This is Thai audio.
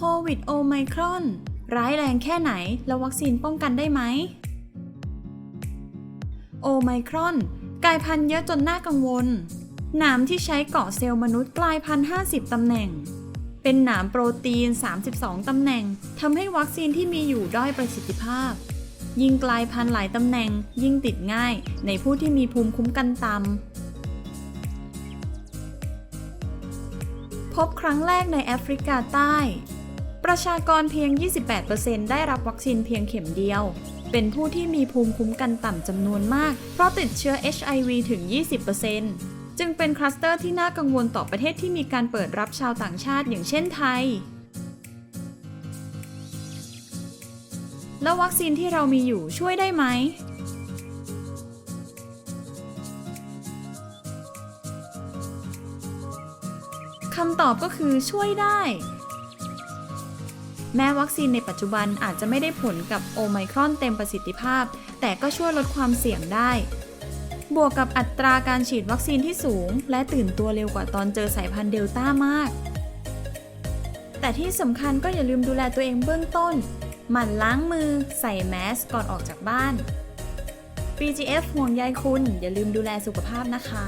ควิดโอไมครอน ร้ายแรงแค่ไหน แล้ววัคซีนป้องกันได้ไหม โอไมครอน กลายพันธุ์เยอะจนน่ากังวล หนามที่ใช้เกาะเซลล์มนุษย์กลายพันธุ์50 ตำแหน่ง เป็นหนามโปรตีน 32 ตำแหน่งทำให้วัคซีนที่มีอยู่ด้อยประสิทธิภาพ ยิ่งกลายพันธุ์หลายตำแหน่ง ยิ่งติดง่าย ในผู้ที่มีภูมิคุ้มกันต่ำพบครั้งแรกในแอฟริกาใต้ ประชากรเพียง 28%ได้รับวัคซีนเพียงเข็มเดียว เป็นผู้ที่มีภูมิคุ้มกันต่ำจำนวนมาก เพราะติดเชื้อ HIV ถึง 20%จึงเป็นคลัสเตอร์ที่น่ากังวลต่อประเทศที่มีการเปิดรับชาวต่างชาติอย่างเช่นไทย แล้ววัคซีนที่เรามีอยู่ช่วยได้ไหมคำตอบก็คือช่วยได้ แม้วัคซีนในปัจจุบันอาจจะไม่ได้ผลกับโอไมครอนเต็มประสิทธิภาพ แต่ก็ช่วยลดความเสี่ยงได้ บวกกับอัตราการฉีดวัคซีนที่สูง และตื่นตัวเร็วกว่าตอนเจอสายพันธุ์เดลต้ามาก แต่ที่สำคัญก็อย่าลืมดูแลตัวเองเบื้องต้น หมั่นล้างมือ ใส่แมสก่อนออกจากบ้าน BGF ห่วงใยคุณ อย่าลืมดูแลสุขภาพนะคะ